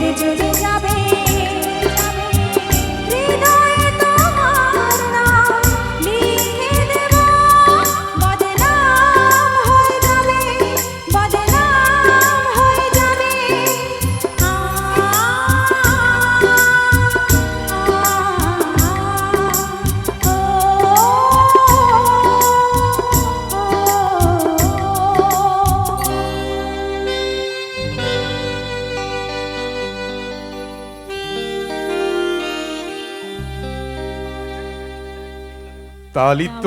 did you. তালিত্য